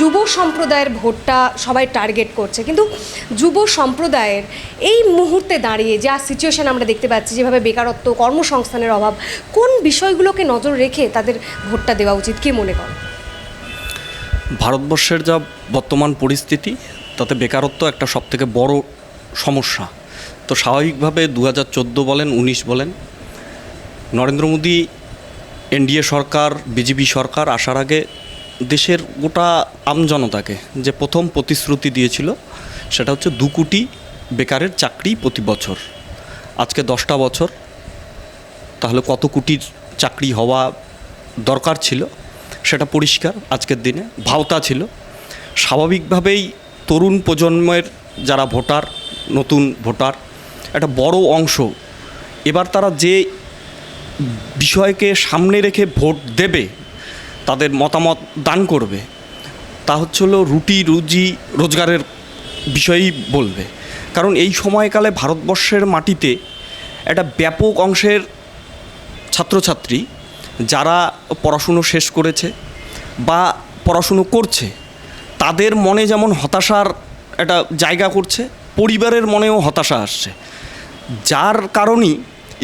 যুব সম্প্রদায়ের ভোটটা সবাই টার্গেট করছে। কিন্তু যুব সম্প্রদায়ের এই মুহূর্তে দাঁড়িয়ে যা সিচুয়েশন আমরা দেখতে পাচ্ছি, যেভাবে বেকারত্ব, কর্মসংস্থানের অভাব, কোন বিষয়গুলোকে নজর রেখে তাদের ভোটটা দেওয়া উচিত? কি মনে করেন? ভারতবর্ষের যা বর্তমান পরিস্থিতি, তাতে বেকারত্ব একটা সবথেকে বড় সমস্যা। তো স্বাভাবিকভাবে দু হাজার চোদ্দ বলেন, উনিশ বলেন, নরেন্দ্র মোদী, এনডিএ সরকার, বিজেপি সরকার আসার আগে দেশের গোটা আমজনতাকে যে প্রথম প্রতিশ্রুতি দিয়েছিল, সেটা হচ্ছে দু কোটি বেকারের চাকরি প্রতি বছর। আজকে দশটা বছর, তাহলে কত কোটির চাকরি হওয়া দরকার ছিল? সেটা পরিষ্কার, আজকের দিনে ভাওতা ছিল। স্বাভাবিকভাবেই তরুণ প্রজন্মের যারা ভোটার, নতুন ভোটার, একটা বড় অংশ, এবার তারা যে বিষয়কে সামনে রেখে ভোট দেবে তাদের মতামত দান করবে, তা হচ্ছে হলো রুটি, রুজি রোজগারের বিষয়েই বলবে। কারণ এই সময়কালে ভারতবর্ষের মাটিতে একটা ব্যাপক অংশের ছাত্রছাত্রী যারা পড়াশুনো শেষ করেছে বা পড়াশুনো করছে, তাদের মনে যেমন হতাশার একটা জায়গা করছে, পরিবারের মনেও হতাশা আসছে। যার কারণেই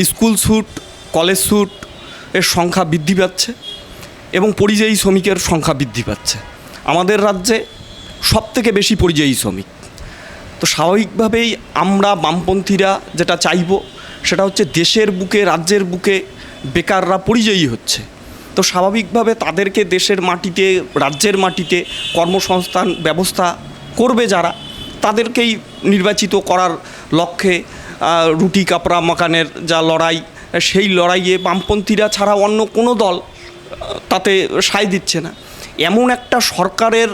স্কুল স্যুট কলেজ স্যুট এর সংখ্যা বৃদ্ধি পাচ্ছে। এবং পরিযায়ী শ্রমিকের সংখ্যা বৃদ্ধি পাচ্ছে। আমাদের রাজ্যে সবথেকে বেশি পরিযায়ী শ্রমিক। তো স্বাভাবিকভাবেই আমরা বামপন্থীরা যেটা চাইব, সেটা হচ্ছে দেশের বুকে, রাজ্যের বুকে বেকাররা পরিযায়ী হচ্ছে। তো স্বাভাবিকভাবে তাদেরকে দেশের মাটিতে, রাজ্যের মাটিতে কর্মসংস্থান ব্যবস্থা করবে যারা, তাদেরকেই নির্বাচিত করার লক্ষ্যে রুটি, কাপড়া, মাকানের যা লড়াই, সেই লড়াইয়ে বামপন্থীরা ছাড়া অন্য কোনো দল তাতে সায় দিচ্ছে না। এমন একটা সরকারের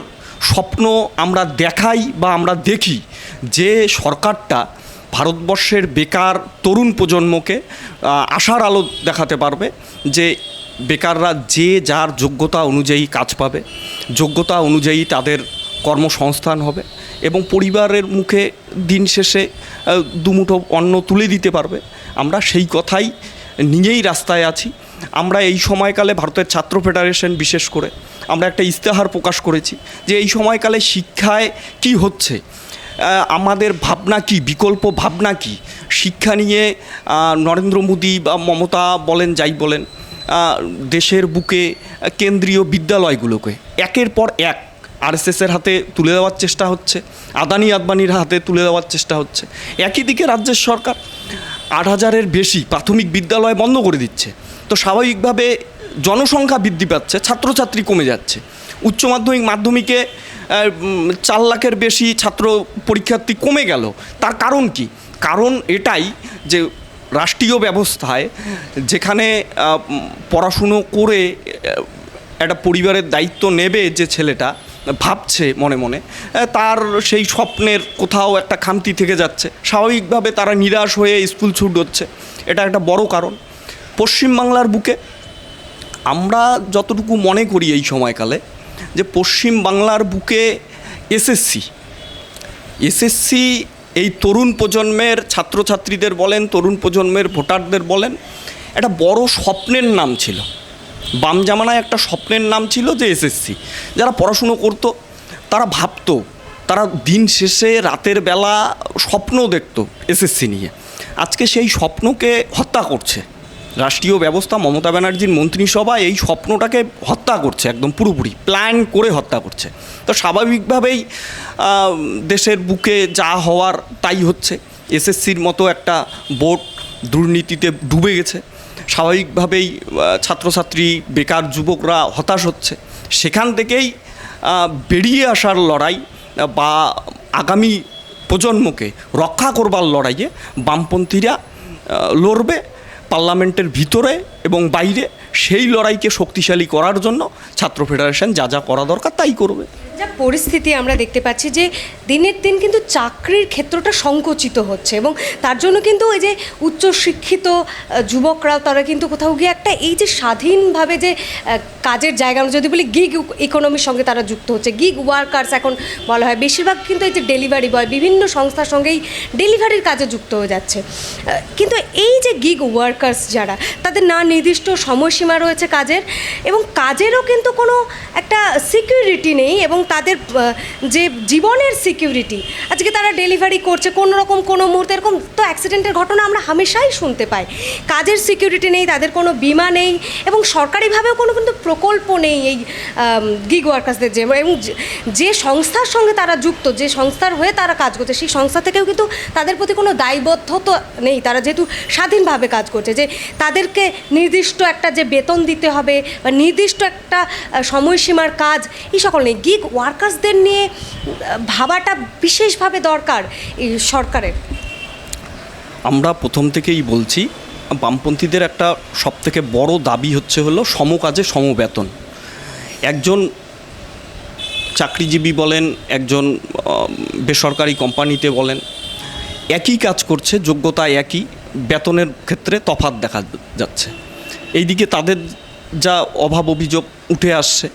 স্বপ্ন আমরা দেখাই বা আমরা দেখি যে সরকারটা ভারতবর্ষের বেকার তরুণ প্রজন্মকে আশার আলো দেখাতে পারবে যে বেকাররা যে যার যোগ্যতা অনুযায়ী কাজ পাবে, যোগ্যতা অনুযায়ী তাদের কর্মসংস্থান হবে এবং পরিবারের মুখে দিন শেষে দুমুঠো অন্ন তুলে দিতে পারবে। আমরা সেই কথাই নিয়েই রাস্তায় আছি। আমরা এই সময়কালে ভারতের ছাত্র ফেডারেশন বিশেষ করে আমরা একটা ইস্তেহার প্রকাশ করেছি যে এই সময়কালে শিক্ষায় কি হচ্ছে? আমাদের ভাবনা কি? বিকল্প ভাবনা কি? শিক্ষা নিয়ে নরেন্দ্র মোদী বা মমতা বলেন, যাই বলেন দেশের বুকে কেন্দ্রীয় বিদ্যালয়গুলোকে একের পর এক আরএসএসের হাতে তুলে দেওয়ার চেষ্টা হচ্ছে, আদানি আদবানির হাতে তুলে দেওয়ার চেষ্টা হচ্ছে। একই দিকে রাজ্যের সরকার আট হাজারের বেশি প্রাথমিক বিদ্যালয় বন্ধ করে দিচ্ছে। তো স্বাভাবিকভাবে জনসংখ্যা বৃদ্ধি পাচ্ছে, ছাত্রছাত্রী কমে যাচ্ছে। উচ্চ মাধ্যমিক মাধ্যমিকে চার লাখের বেশি ছাত্র পরীক্ষার্থী কমে গেল। তার কারণ কি? কারণ এটাই যে রাষ্ট্রীয় ব্যবস্থায় যেখানে পড়াশুনো করে একটা পরিবারের দায়িত্ব নেবে যে ছেলেটা, ভাবছে মনে মনে তার সেই স্বপ্নের কোথাও একটা খামতি থেকে যাচ্ছে। স্বাভাবিকভাবে তারা নিরাশ হয়ে স্কুল ছুট হচ্ছে। এটা একটা বড় কারণ। পশ্চিমবাংলার বুকে আমরা যতটুকু মনে করি এই সময়কালে, যে পশ্চিম বাংলার বুকে এসএসসি এসএসসি এই তরুণ প্রজন্মের ছাত্রছাত্রীদের বলেন, তরুণ প্রজন্মের ভোটারদের বলেন, একটা বড় স্বপ্নের নাম ছিল। বাম জামানায় একটা স্বপ্নের নাম ছিল যে এসএসসি যারা পড়াশুনো করতো, তারা ভাবতো, তারা দিন শেষে রাতের বেলা স্বপ্ন দেখত এসএসসি নিয়ে। আজকে সেই স্বপ্নকে হত্যা করছে। রাষ্ট্রীয় ব্যবস্থা, মমতা ব্যানার্জির মন্ত্রিসভা এই স্বপ্নটাকে হত্যা করছে একদম পুরোপুরি প্ল্যান করে হত্যা করছে। তো স্বাভাবিকভাবেই দেশের বুকে যা হওয়ার তাই হচ্ছে। এসএসসির মতো একটা বোর্ড দুর্নীতিতে ডুবে গেছে। স্বাভাবিকভাবেই ছাত্রছাত্রী, বেকার যুবকরা হতাশ হচ্ছে। সেখান থেকেই বেরিয়ে আসার লড়াই, বা আগামী প্রজন্মকে রক্ষা করবার লড়াইয়ে বামপন্থীরা লড়বে। পার্লামেন্টের ভিতরে এবং বাইরে সেই লড়াইকে শক্তিশালী করার জন্য ছাত্র ফেডারেশন যা যা করা দরকার তাই করবে। যা পরিস্থিতি আমরা দেখতে পাচ্ছি যে দিনের দিন কিন্তু চাকরির ক্ষেত্রটা সংকুচিত হচ্ছে এবং তার জন্য কিন্তু এই যে উচ্চশিক্ষিত যুবকরাও তারা কিন্তু কোথাও গিয়ে একটা এই যে স্বাধীনভাবে যে কাজের জায়গা যদি বলি গিগ ইকোনমির সঙ্গে তারা যুক্ত হচ্ছে। গিগ ওয়ার্কার্স এখন বলা হয়, বেশিরভাগ কিন্তু এই যে ডেলিভারি বয় বিভিন্ন সংস্থার সঙ্গেই ডেলিভারির কাজে যুক্ত হয়ে যাচ্ছে। কিন্তু এই যে গিগ ওয়ার্কার্স যারা, তাদের না নির্দিষ্ট সময়সীমা রয়েছে কাজের এবং কাজেরও কিন্তু কোনো একটা সিকিউরিটি নেই এবং তাদের যে জীবনের সিকিউরিটি আজকে তারা ডেলিভারি করছে কোনো রকম, কোনো মুহূর্তে, এরকম তো অ্যাক্সিডেন্টের ঘটনা আমরা হামেশাই শুনতে পাই। কাজের সিকিউরিটি নেই, তাদের কোনো বিমা নেই, এবং সরকারিভাবেও কোনো কিন্তু প্রকল্প নেই এই গিগ ওয়ার্কার্সদের যে, এবং যে- সংস্থার সঙ্গে তারা যুক্ত, যে সংস্থার হয়ে তারা কাজ করছে, সেই সংস্থা থেকেও কিন্তু তাদের প্রতি কোনো দায়বদ্ধতা নেই। তারা যেহেতু স্বাধীনভাবে কাজ করছে, যে তাদেরকে নির্দিষ্ট একটা যে বেতন দিতে হবে, বা নির্দিষ্ট একটা সময়সীমার কাজ, এই সকল নেই। গিগ ওয়ার্কার্সদের নিয়ে ভাবাটা বিশেষভাবে দরকার এই সরকারের। আমরা প্রথম থেকেই বলছি, বামপন্থীদের একটা সবথেকে বড় দাবি হচ্ছে হলো সমকাজে সমবেতন। একজন চাকরিজীবী বলেন, একজন বেসরকারি কোম্পানিতে বলেন, একই কাজ করছে, যোগ্যতা একই, বেতনের ক্ষেত্রে তফাৎ দেখা যাচ্ছে। এইদিকে তাদের যা অভাব অভিযোগ উঠে আসছে।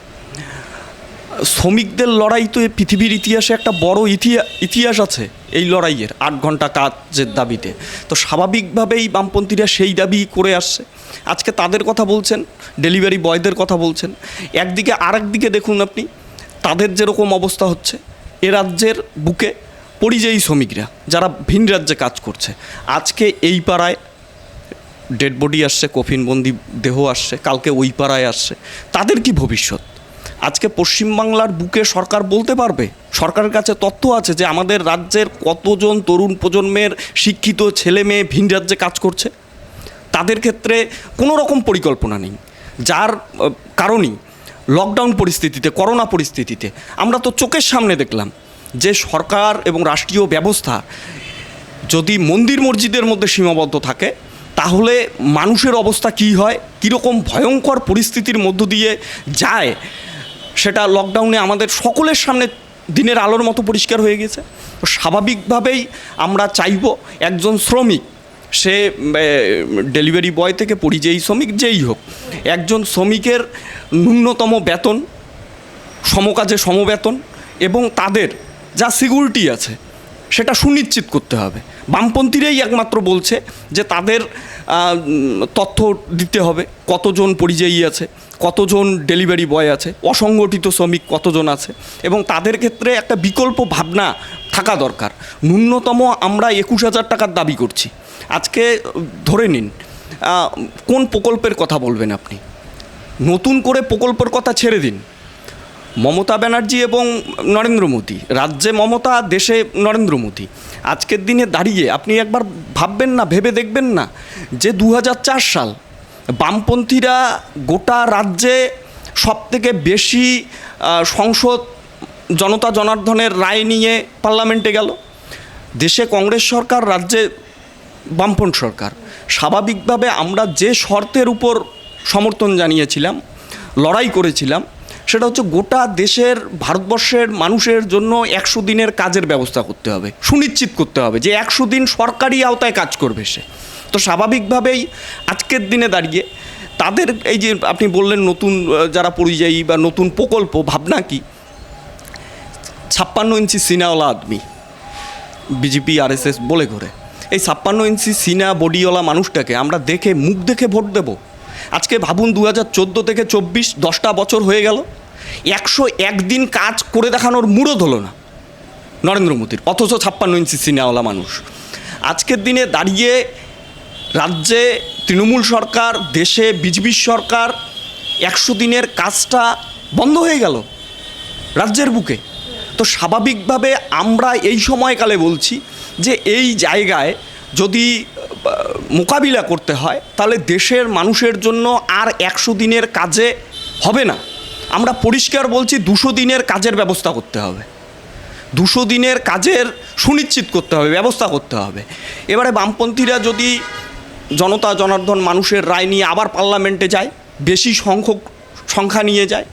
শ্রমিকদের লড়াই তো এ পৃথিবীর ইতিহাসে একটা বড় ইতিহাস ইতিহাস আছে, এই লড়াইয়ের, আট ঘণ্টা কাজের দাবিতে। তো স্বাভাবিকভাবেই বামপন্থীরা সেই দাবি করে আসছে। আজকে তাদের কথা বলছেন, ডেলিভারি বয়দের কথা বলছেন। একদিকে আরেক দিকে দেখুন আপনি, তাদের যেরকম অবস্থা হচ্ছে, এ রাজ্যের বুকে পরিযায়ী শ্রমিকরা, যারা ভিন রাজ্যে কাজ করছে। আজকে এই পাড়ায় ডেড বডি আসছে, কফিনবন্দি দেহ আসছে, কালকে ওই পাড়ায় আসছে। তাদের কি ভবিষ্যৎ? আজকে পশ্চিমবাংলার বুকে সরকার বলতে পারবে? সরকারের কাছে তথ্য আছে যে আমাদের রাজ্যের কতজন তরুণ প্রজন্মের শিক্ষিত ছেলে মেয়ে ভিন রাজ্যে কাজ করছে? তাদের ক্ষেত্রে কোনো রকম পরিকল্পনা নেই। যার কারণেই লকডাউন পরিস্থিতিতে, করোনা পরিস্থিতিতে। আমরা তো চোখের সামনে দেখলাম যে সরকার এবং রাষ্ট্রীয় ব্যবস্থা যদি মন্দির মসজিদের মধ্যে সীমাবদ্ধ থাকে, তাহলে মানুষের অবস্থা কী হয়? কীরকম ভয়ঙ্কর পরিস্থিতির মধ্য দিয়ে যায়? সেটা লকডাউনে আমাদের সকলের সামনে দিনের আলোর মতো পরিষ্কার হয়ে গেছে। তো স্বাভাবিকভাবেই আমরা চাইব একজন শ্রমিক, সে ডেলিভারি বয় থেকে পরিযায়ী শ্রমিক যেই হোক, একজন শ্রমিকের ন্যূনতম বেতন, সমকাজে সমবেতন এবং তাদের যা সিকিউরিটি আছে সেটা সুনিশ্চিত করতে হবে। বামপন্থীরাই একমাত্র বলছে যে তাদের তথ্য দিতে হবে, কতজন পরিযায়ী আছে, কতজন ডেলিভারি বয় আছে, অসংগঠিত শ্রমিক কতজন আছে এবং তাদের ক্ষেত্রে একটা বিকল্প ভাবনা থাকা দরকার। ন্যূনতম আমরা একুশ হাজার টাকার দাবি করছি। আজকে ধরে নিন কোন প্রকল্পের কথা বলবেন আপনি? নতুন করে প্রকল্পের কথা ছেড়ে দিন। মমতা ব্যানার্জি এবং নরেন্দ্র মোদী। রাজ্যে মমতা, দেশে নরেন্দ্র মোদী। আজকের দিনে দাঁড়িয়ে আপনি একবার ভাববেন না, ভেবে দেখবেন না যে দু হাজার চার সাল বামপন্থীরা গোটা রাজ্যে সবথেকে বেশি সংসদ জনতা জনার্দনের রায় নিয়ে পার্লামেন্টে গেল। দেশে কংগ্রেস সরকার, রাজ্যে বামপন্থ সরকার। স্বাভাবিকভাবে আমরা যে শর্তের উপর সমর্থন জানিয়েছিলাম, লড়াই করেছিলাম সেটা হচ্ছে গোটা দেশের, ভারতবর্ষের মানুষের জন্য একশো দিনের কাজের ব্যবস্থা করতে হবে, সুনিশ্চিত করতে হবে যে একশো দিন সরকারি আওতায় কাজ করবে সে। তো স্বাভাবিকভাবেই আজকের দিনে দাঁড়িয়ে তাদের এই যে আপনি বললেন নতুন যারা পরিযায়ী বা নতুন প্রকল্প, ভাবনা কি? ছাপ্পান্ন ইঞ্চি সিনাওয়ালা আদমি, বিজেপি, আরএসএস বলে ঘরে। এই ছাপ্পান্ন ইঞ্চি সিনা বডিওয়ালা মানুষটাকে আমরা দেখে, মুখ দেখে ভোট দেব। আজকে ভাবুন দু হাজার চোদ্দ থেকে চব্বিশ, দশটা বছর হয়ে গেল। একশো একদিন কাজ করে দেখানোর মুরদ হলো না। নরেন্দ্র মোদীর, অথচ ছাপ্পান্ন ইঞ্চি সিনাওয়ালা মানুষ। আজকের দিনে দাঁড়িয়ে রাজ্যে তৃণমূল সরকার, দেশে বিজেপি সরকার, একশো দিনের কাজটা বন্ধ হয়ে গেল রাজ্যের বুকে। তো স্বাভাবিকভাবে আমরা এই সময়কালে বলছি যে এই জায়গায় যদি মোকাবিলা করতে হয়, তাহলে দেশের মানুষের জন্য আর একশো দিনের কাজে হবে না। আমরা পরিষ্কার বলছি, দুশো দিনের কাজের ব্যবস্থা করতে হবে। দুশো দিনের কাজের সুনিশ্চিত করতে হবে, ব্যবস্থা করতে হবে। এবারে বামপন্থীরা যদি জনতা, জনার্দন, মানুষের রায় নিয়ে আবার পার্লামেন্টে যায়, বেশি সংখ্যক সংখ্যা নিয়ে যায়,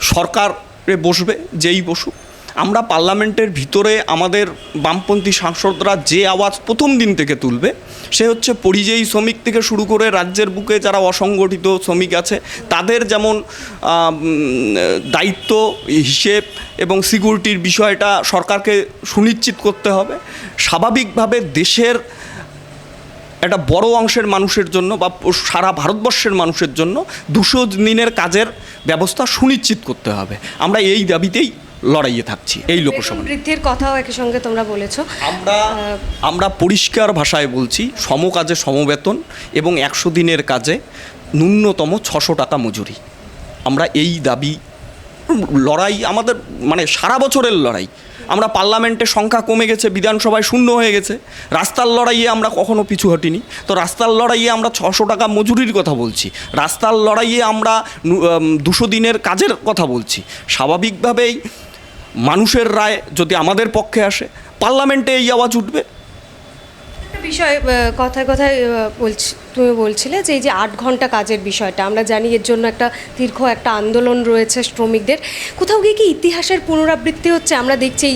সরকারে বসবে, যেই বসুক আমরা পার্লামেন্টের ভিতরে আমাদের বামপন্থী সাংসদরা যে আওয়াজ প্রথম দিন থেকে তুলবে, সে হচ্ছে পরিযায়ী শ্রমিক থেকে শুরু করে রাজ্যের বুকে যারা অসংগঠিত শ্রমিক আছে, তাদের যেমন দায়িত্ব, হিসেব এবং সিকিউরিটির বিষয়টা সরকারকে সুনিশ্চিত করতে হবে। স্বাভাবিকভাবে দেশের একটা বড় অংশের মানুষের জন্য বা সারা ভারতবর্ষের মানুষের জন্য দুশো দিনের কাজের ব্যবস্থা সুনিশ্চিত করতে হবে। আমরা এই দাবিতেই লড়াইয়ে থাকছি এই লোকসভা বৃদ্ধির কথাও একই সঙ্গে তোমরা বলেছ। আমরা আমরা পরিষ্কার ভাষায় বলছি সমকাজে সমবেতন এবং একশো দিনের কাজে ন্যূনতম ছশো টাকা মজুরি। আমরা এই দাবি লড়াই আমাদের মানে সারা বছরের লড়াই। আমরা পার্লামেন্টের সংখ্যা কমে গেছে বিধানসভায় শূন্য হয়ে গেছে। রাস্তার লড়াইয়ে আমরা কখনো পিছু হটিনি। তো রাস্তার লড়াইয়ে আমরা ছশো টাকা মজুরির কথা বলছি। রাস্তার লড়াইয়ে আমরা দুশো দিনের কাজের কথা বলছি। স্বাভাবিকভাবেই মানুষের রায় যদি আমাদের পক্ষে আসে পার্লামেন্টে এই আওয়াজ উঠবে। বিষয় কথায় কথায় বলছি। তুমি বলছিলে যে এই যে আট ঘণ্টা কাজের বিষয়টা, আমরা জানি এর জন্য একটা দীর্ঘ একটা আন্দোলন রয়েছে শ্রমিকদের। কোথাও গিয়ে কি ইতিহাসের পুনরাবৃত্তি হচ্ছে? আমরা দেখছি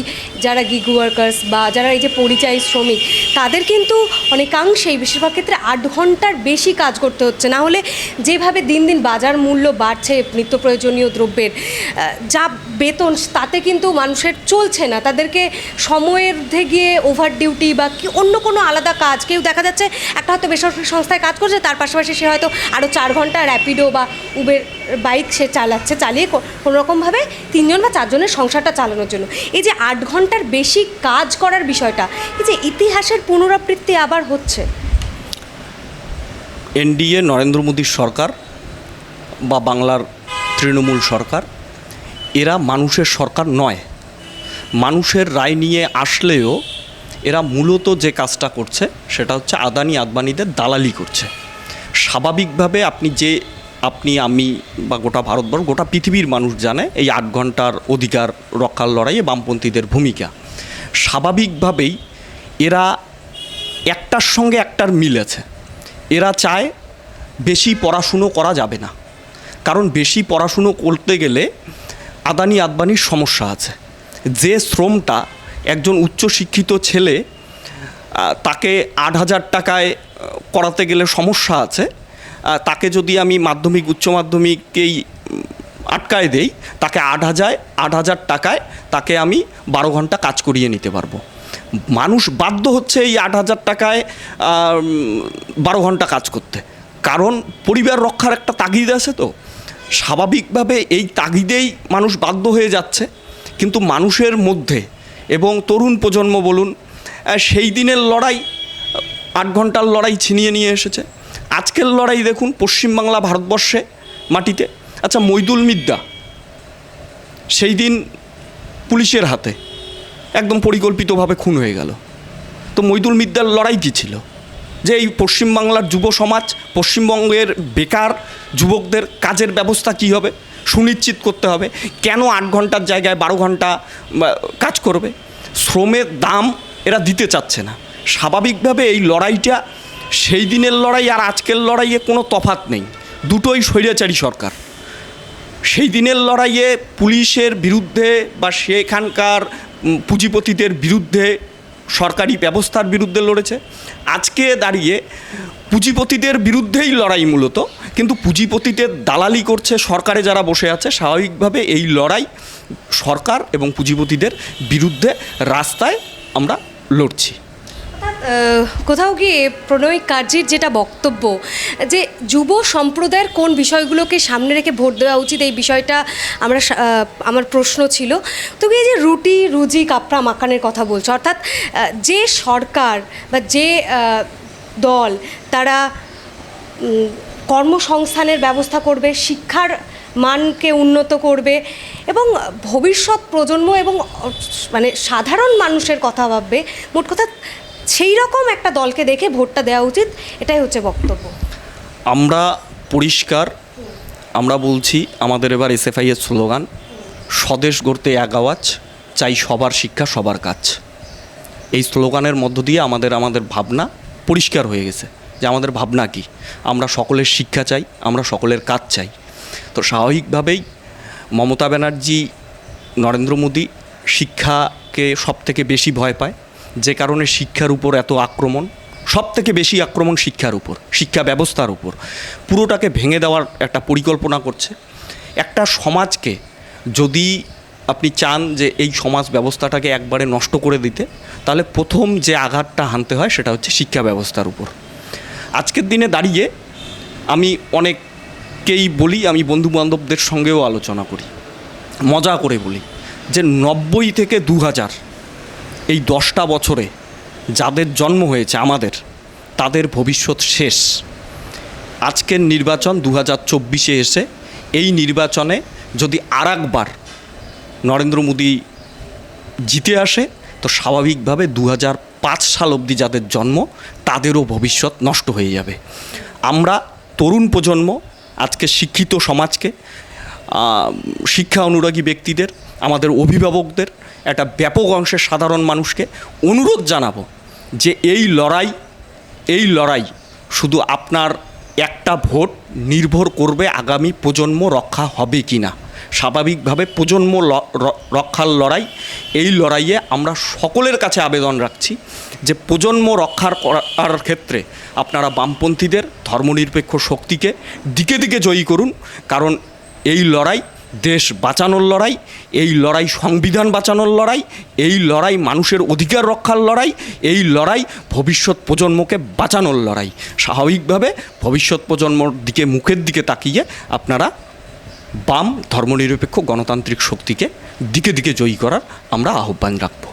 যারা গিগ ওয়ার্কার্স বা যারা এই যে পরিযায়ী শ্রমিক, তাদের কিন্তু অনেকাংশেই বেশিরভাগ ক্ষেত্রে আট ঘণ্টার বেশি কাজ করতে হচ্ছে। না হলে যেভাবে দিন দিন বাজার মূল্য বাড়ছে, নিত্য প্রয়োজনীয় দ্রব্যের যা বেতন, তাতে কিন্তু মানুষের চলছে না। তাদেরকে সময়ের গিয়ে ওভার ডিউটি বা কি অন্য কোনো আলাদা কাজ, কেউ দেখা যাচ্ছে একটা হয়তো বেসরকারি সংস্থায় কাজ করছে তার পাশাপাশি সে হয়তো আরও চার ঘণ্টা র্যাপিডো বা উবের বাইক সে চালাচ্ছে, চালিয়ে কোনোরকমভাবে তিনজন বা চারজনের সংসারটা চালানোর জন্য। এই যে আট ঘণ্টার বেশি কাজ করার বিষয়টা, এই যে ইতিহাসের পুনরাবৃত্তি আবার হচ্ছে। এনডিএ, নরেন্দ্র মোদীর সরকার বা বাংলার তৃণমূল সরকার, এরা মানুষের সরকার নয়। মানুষের রায় নিয়ে আসলেও এরা মূলত যে কাজটা করছে সেটা হচ্ছে আদানি আদবানিদের দালালি করছে। স্বাভাবিকভাবে আপনি যে, আপনি, আমি বা গোটা ভারতবর্ষ, গোটা পৃথিবীর মানুষ জানে এই আট ঘণ্টার অধিকার রক্ষার লড়াইয়ে বামপন্থীদের ভূমিকা। স্বাভাবিকভাবেই এরা একটার সঙ্গে একটার মিল আছে। এরা চায় বেশি পড়াশুনো করা যাবে না। কারণ বেশি পড়াশুনো করতে গেলে আদানি আদবানির সমস্যা আছে। যে শ্রমটা একজন উচ্চশিক্ষিত ছেলে তাকে আট হাজার টাকায় করাতে গেলে সমস্যা আছে। তাকে যদি আমি মাধ্যমিক উচ্চ মাধ্যমিককেই উম, আটকায় দেই তাকে আট হাজার আট হাজার টাকায় তাকে আমি বারো ঘণ্টা কাজ করিয়ে নিতে পারব। মানুষ বাধ্য হচ্ছে এই আট হাজার টাকায় বারো ঘণ্টা কাজ করতে। কারণ পরিবার রক্ষার একটা তাগিদ আছে তো। স্বাভাবিকভাবে এই তাগিদেই মানুষ বাধ্য হয়ে যাচ্ছে। কিন্তু মানুষের মধ্যে এবং তরুণ প্রজন্ম বলুন সেই দিনের লড়াই আট ঘণ্টার লড়াই ছিনিয়ে নিয়ে এসেছে। আজকের লড়াই দেখুন, পশ্চিমবাংলা ভারতবর্ষে মাটিতে। আচ্ছা মৈদুল মিদ্যা সেই দিন পুলিশের হাতে একদম পরিকল্পিতভাবে খুন হয়ে গেল। তো মৈদুল মিদ্যার লড়াই কী ছিল? যে এই পশ্চিমবাংলার যুব সমাজ, পশ্চিমবঙ্গের বেকার যুবকদের কাজের ব্যবস্থা কী হবে? সুনিশ্চিত করতে হবে কেন আট ঘণ্টার জায়গায় বারো ঘণ্টা কাজ করবে? শ্রমের দাম এরা দিতে চাচ্ছে না। স্বাভাবিকভাবে এই লড়াইটা, সেই দিনের লড়াই আর আজকের লড়াইয়ে কোনো তফাত নেই। দুটোই স্বৈরাচারী সরকার। সেই দিনের লড়াইয়ে পুলিশের বিরুদ্ধে বা সেখানকার পুঁজিপতিদের বিরুদ্ধে সরকারি ব্যবস্থার বিরুদ্ধে লড়েছে। আজকে দাঁড়িয়ে পুঁজিপতিদের বিরুদ্ধেই লড়াই মূলত, কিন্তু পুঁজিপতিদের দালালি করছে সরকারে যারা বসে আছে, স্বাভাবিকভাবে এই লড়াই সরকার এবং পুঁজিপতিদের বিরুদ্ধে রাস্তায় আমরা লড়ছি। কোথাও গিয়ে প্রণয় কার্যের যেটা বক্তব্য, যে যুব সম্প্রদায়ের কোন বিষয়গুলোকে সামনে রেখে ভোট দেওয়া উচিত, এই বিষয়টা আমরা আমার প্রশ্ন ছিল। তো এই যে রুটি, রুজি, কাপড়া মাকানের কথা বলছো, অর্থাৎ যে সরকার বা যে দল তারা কর্মসংস্থানের ব্যবস্থা করবে, শিক্ষার মানকে উন্নত করবে এবং ভবিষ্যৎ প্রজন্ম এবং মানে সাধারণ মানুষের কথা ভাববে, মোট কথা সেই রকম একটা দলকে দেখে ভোটটা দেওয়া উচিত, এটাই হচ্ছে বক্তব্য। আমরা পরিষ্কার, আমরা বলছি আমাদের এবার এসএফআই এর স্লোগান, স্বদেশ গড়তে এক আওয়াজ, চাই সবার শিক্ষা, সবার কাজ। এই স্লোগানের মধ্য দিয়ে আমাদের আমাদের ভাবনা পরিষ্কার হয়ে গেছে, যে আমাদের ভাবনা কি? আমরা সকলের শিক্ষা চাই, আমরা সকলের কাজ চাই। তো স্বাভাবিকভাবেই মমতা ব্যানার্জি, নরেন্দ্র মোদী শিক্ষাকে সব থেকে বেশি ভয় পায়। যে কারণে শিক্ষার উপর এত আক্রমণ সব থেকে বেশি আক্রমণ শিক্ষার উপর, শিক্ষা ব্যবস্থার উপর। পুরোটাকে ভেঙে দেওয়ার একটা পরিকল্পনা করছে। একটা সমাজকে যদি আপনি চান যে এই সমাজ ব্যবস্থাটাকে একবারে নষ্ট করে দিতে, তাহলে প্রথম যে আঘাতটা হানতে হয় সেটা হচ্ছে শিক্ষা ব্যবস্থার উপর। আজকের দিনে দাঁড়িয়ে আমি অনেককেই বলি, আমি বন্ধু বান্ধবদের সঙ্গেও আলোচনা করি। মজা করে বলি যে নব্বই থেকে দু হাজার এই দশটা বছরে যাদের জন্ম হয়েছে, আমাদের, তাদের ভবিষ্যৎ শেষ। আজকের নির্বাচন দু হাজার চব্বিশে এসে, এই নির্বাচনে যদি আর একবার নরেন্দ্র মোদী জিতে আসে, তো স্বাভাবিকভাবে দু হাজার পাঁচ সাল অবধি যাদের জন্ম, তাদেরও ভবিষ্যৎ নষ্ট হয়ে যাবে। আমরা তরুণ প্রজন্ম, আজকে শিক্ষিত সমাজকে শিক্ষা অনুরাগী ব্যক্তিদের, আমাদের অভিভাবকদের একটা ব্যাপক অংশের সাধারণ মানুষকে অনুরোধ জানাব যে এই লড়াই এই লড়াই শুধু আপনার একটা ভোট নির্ভর করবে আগামী প্রজন্ম রক্ষা হবে কি না। স্বাভাবিকভাবে প্রজন্ম রক্ষার লড়াই, এই লড়াইয়ে আমরা সকলের কাছে আবেদন রাখছি যে প্রজন্ম রক্ষার করার ক্ষেত্রে আপনারা বামপন্থীদের, ধর্মনিরপেক্ষ শক্তিকে দিকে দিকে জয়ী করুন। কারণ এই লড়াই দেশ বাঁচানোর লড়াই, এই লড়াই সংবিধান বাঁচানোর লড়াই, এই লড়াই মানুষের অধিকার রক্ষার লড়াই, এই লড়াই ভবিষ্যৎ প্রজন্মকে বাঁচানোর লড়াই। স্বাভাবিকভাবে ভবিষ্যৎ প্রজন্মর দিকে, মুখের দিকে তাকিয়ে আপনারা বাম ধর্মনিরপেক্ষ গণতান্ত্রিক শক্তিকে দিকে দিকে জয়ী করার আমরা আহ্বান রাখব।